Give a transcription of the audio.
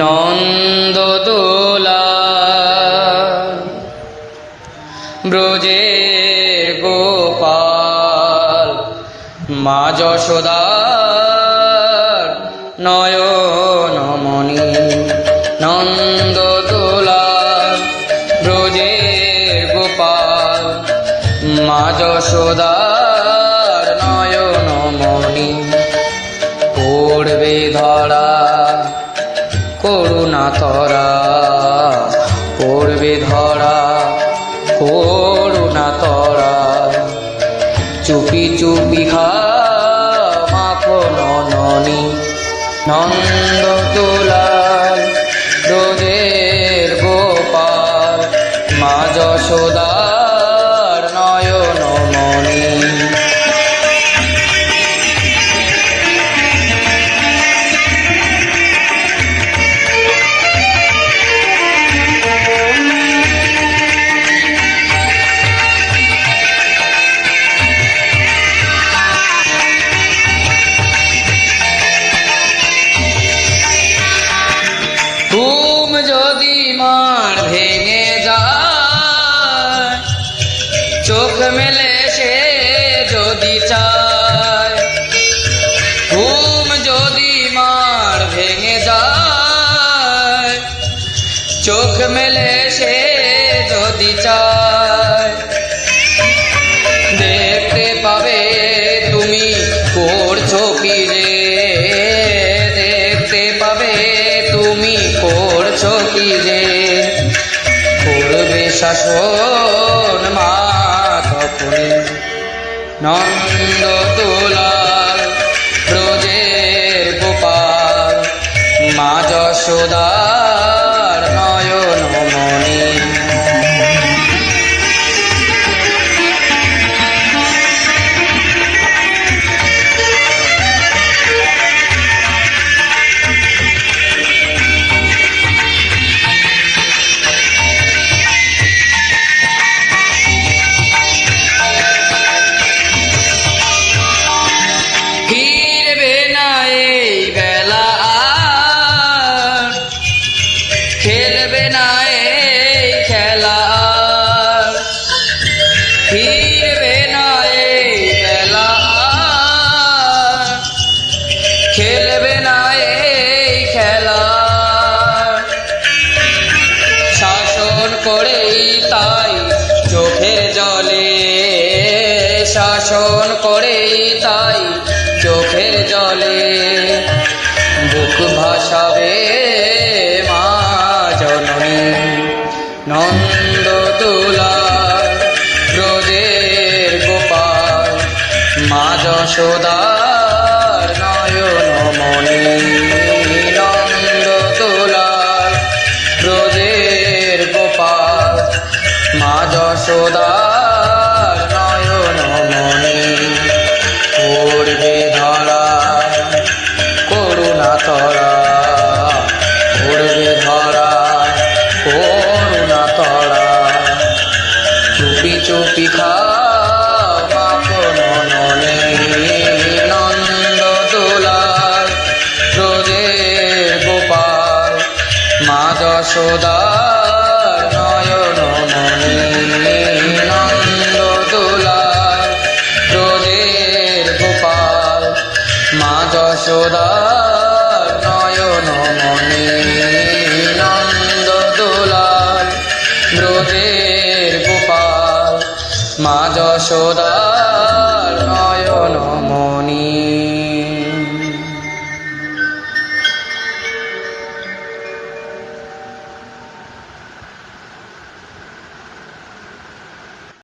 নন্দদোলা। ব্রজের গোপাল মা যশোদার নয়নমণি নন্দদোলা ব্রজের গোপাল মা যশোদার তরা পড়বে ধরা পড়ু না তরা। চুপি চুপি খা ননি নন্দ তোলাল রোদের গোপাল, মা যশোদার যদি মার ভেঙে যায়, চোখ মেলে সে যদি চায়। ঘুম যদি মার ভেঙে যায়, চোখ মেলে সে যদি চায়। দেখতে পাবে তুমি করছ কি রে? দেখতে পাবে তুমি কি রে করবে শাসন মা তখন নন্দ তোলার ব্রজের গোপাল মা যশোদার শাসন করেই তাই চোখের জলে বুক ভাসাবে মা জননী নন্দ তুলা ব্রজের গোপাল মা যশোদার তুলার গোপাল মা মাজ নয়ন মনে নন্দ গোপাল। মা যশোদার নয়ন মনে নন্দ গোপাল। মা যশোদার নয়ন